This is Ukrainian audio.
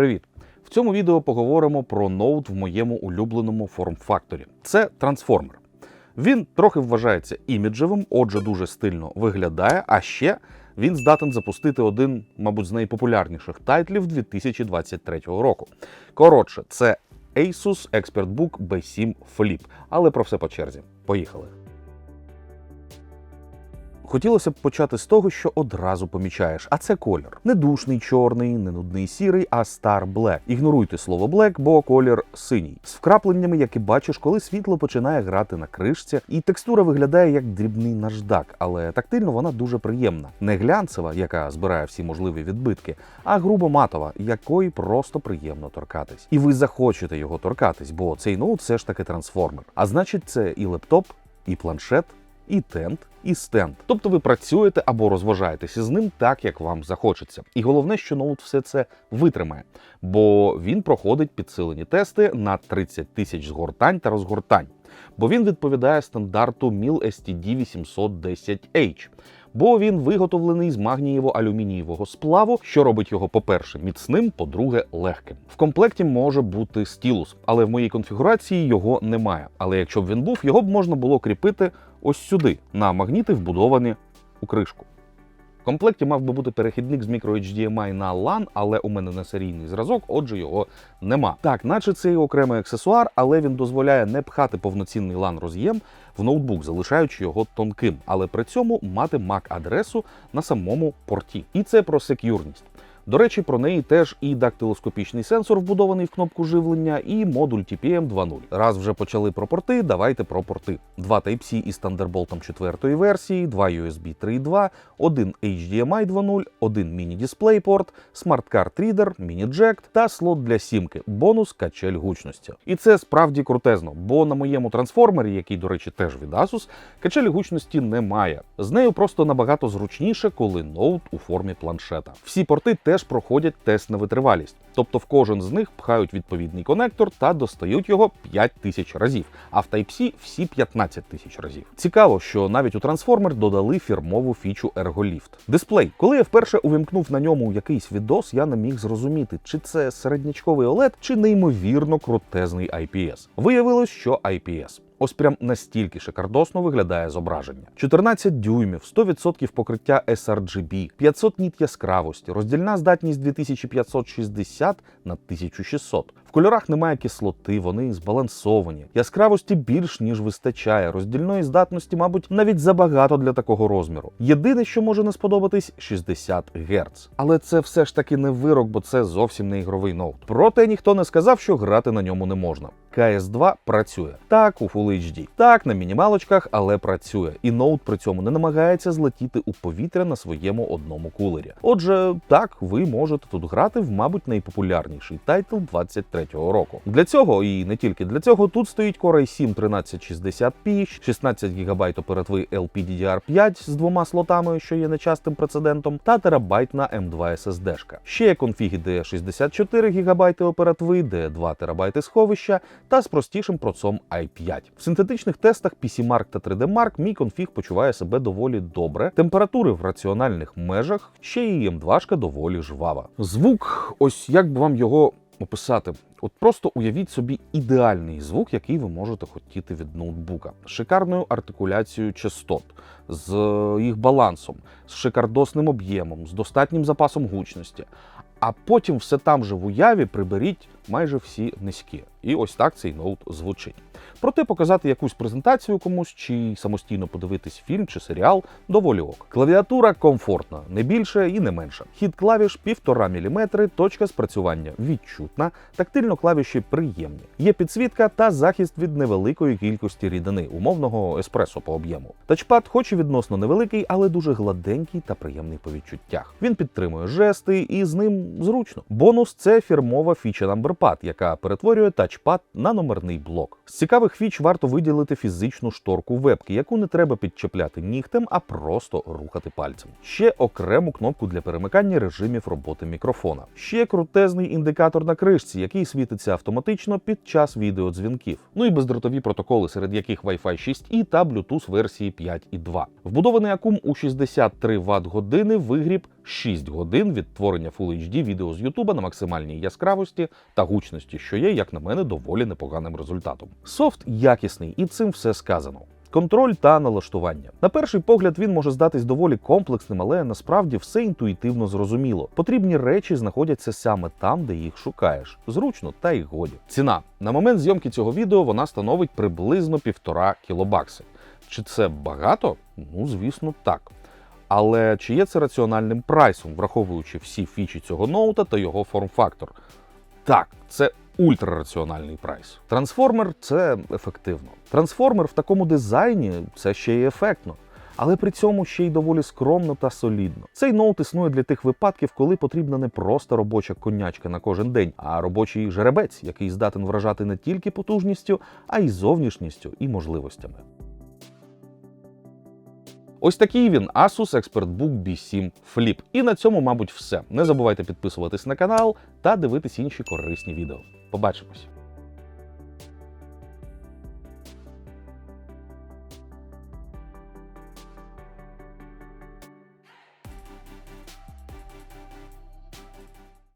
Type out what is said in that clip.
Привіт! В цьому відео поговоримо про ноут в моєму улюбленому форм-факторі. Це трансформер. Він трохи вважається іміджевим, отже, дуже стильно виглядає. А ще він здатен запустити один, мабуть, з найпопулярніших тайтлів 2023 року. Коротше, це Asus ExpertBook B7 Flip. Але про все по черзі. Поїхали. Хотілося б почати з того, що одразу помічаєш, а це колір. Не душний чорний, не нудний сірий, а Star Black. Ігноруйте слово Black, бо колір синій. З вкрапленнями, які бачиш, коли світло починає грати на кришці, і текстура виглядає як дрібний наждак, але тактильно вона дуже приємна. Не глянцева, яка збирає всі можливі відбитки, а грубо матова, якої просто приємно торкатись. І ви захочете його торкатись, бо цей ноут все ж таки трансформер. А значить, це і лептоп, і планшет, і тент, і стенд. Тобто ви працюєте або розважаєтеся з ним так, як вам захочеться. І головне, що ноут все це витримає, бо він проходить підсилені тести на 30 тисяч згортань та розгортань. Бо він відповідає стандарту MIL STD 810H. Бо він виготовлений з магнієво-алюмінієвого сплаву, що робить його, по-перше, міцним, по-друге, легким. В комплекті може бути стілус, але в моїй конфігурації його немає. Але якщо б він був, його б можна було кріпити ось сюди, на магніти, вбудовані у кришку. В комплекті мав би бути перехідник з microHDMI на LAN, але у мене не серійний зразок, отже, його нема. Так, наче це окремий аксесуар, але він дозволяє не пхати повноцінний LAN роз'єм в ноутбук, залишаючи його тонким, але при цьому мати MAC-адресу на самому порті. І це про сек'юрність. До речі, про неї теж і дактилоскопічний сенсор, вбудований в кнопку живлення, і модуль TPM 2.0. Раз вже почали про порти, давайте про порти. Два Type-C із Thunderbolt 4 версії, два USB 3.2, один HDMI 2.0, один міні-дисплей-порт, смарт-карт рідер, міні-джек та слот для сімки, бонус качель гучності. І це справді крутезно, бо на моєму трансформері, який, до речі, теж від Asus, качелі гучності немає. З нею просто набагато зручніше, коли ноут у формі планшета. Всі порти теж проходять тест на витривалість, тобто в кожен з них пхають відповідний конектор та достають його 5 тисяч разів, а в Type-C всі 15 тисяч разів. Цікаво, що навіть у трансформер додали фірмову фічу Ergolift. Дисплей. Коли я вперше увімкнув на ньому якийсь відос, я не міг зрозуміти, чи це середнячковий OLED, чи неймовірно крутезний IPS. Виявилось, що IPS. Ось прям настільки шикардосно виглядає зображення. 14 дюймів, 100% покриття sRGB, 500 ніт яскравості, роздільна здатність 2560 на 1600. В кольорах немає кислоти, вони збалансовані. Яскравості більш ніж вистачає. Роздільної здатності, мабуть, навіть забагато для такого розміру. Єдине, що може не сподобатись 60 Гц. Але це все ж таки не вирок, бо це зовсім не ігровий ноут. Проте ніхто не сказав, що грати на ньому не можна. КС2 працює так у Full HD, так на мінімалочках, але працює. І ноут при цьому не намагається злетіти у повітря на своєму одному кулері. Отже, так ви можете тут грати в, мабуть, найпопулярніший тайтл 23-го року. Для цього і не тільки для цього тут стоїть Core i7 1360p, 16 ГБ оперативи LPDDR5 з двома слотами, що є нечастим прецедентом, та терабайтна M2 SSD. Ще є конфіги, де 64 ГБ оперативи, де 2 ТБ сховища та з простішим процом i5. В синтетичних тестах PC-Mark та 3D-Mark мій конфіг почуває себе доволі добре. Температури в раціональних межах, ще і M2 доволі жвава. Звук, ось як би вам його описати. От просто уявіть собі ідеальний звук, який ви можете хотіти від ноутбука, шикарною артикуляцією частот, з їх балансом, з шикардосним об'ємом, з достатнім запасом гучності. А потім все там же в уяві приберіть майже всі низькі. І ось так цей ноут звучить. Проте показати якусь презентацію комусь чи самостійно подивитись фільм чи серіал доволі ок. Клавіатура комфортна, не більше і не менше. Хід клавіш 1,5 мм, точка спрацювання відчутна, тактильно клавіші приємні. Є підсвітка та захист від невеликої кількості рідини, умовного еспресо по об'єму. Тачпад, хоч і відносно невеликий, але дуже гладенький та приємний по відчуттях. Він підтримує жести і з ним зручно. Бонус це фірмова фіча NumberPad, яка перетворює тачпад на номерний блок. З цікавих фіч варто виділити фізичну шторку вебки, яку не треба підчепляти нігтем, а просто рухати пальцем. Ще окрему кнопку для перемикання режимів роботи мікрофона. Ще крутезний індикатор на кришці, який світиться автоматично під час відеодзвінків. Ну і бездротові протоколи, серед яких Wi-Fi 6E та Bluetooth версії 5.2. Вбудований акум у 63 Вт години вигріб 6 годин відтворення Full HD відео з YouTube на максимальній яскравості та гучності, що є, як на мене, доволі непоганим результатом. Софт якісний, і цим все сказано. Контроль та налаштування. На перший погляд він може здатись доволі комплексним, але насправді все інтуїтивно зрозуміло. Потрібні речі знаходяться саме там, де їх шукаєш. Зручно та й годі. Ціна на момент зйомки цього відео вона становить приблизно півтора кілобакси. Чи це багато? Ну звісно, так. Але чи є це раціональним прайсом, враховуючи всі фічі цього ноута та його форм-фактор? Так, це ультрараціональний прайс. Трансформер це ефективно. Трансформер в такому дизайні це ще й ефектно. Але при цьому ще й доволі скромно та солідно. Цей ноут існує для тих випадків, коли потрібна не просто робоча конячка на кожен день, а робочий жеребець, який здатен вражати не тільки потужністю, а й зовнішністю і можливостями. Ось такий він Asus ExpertBook B7 Flip. І на цьому, мабуть, все. Не забувайте підписуватись на канал та дивитись інші корисні відео. Побачимось!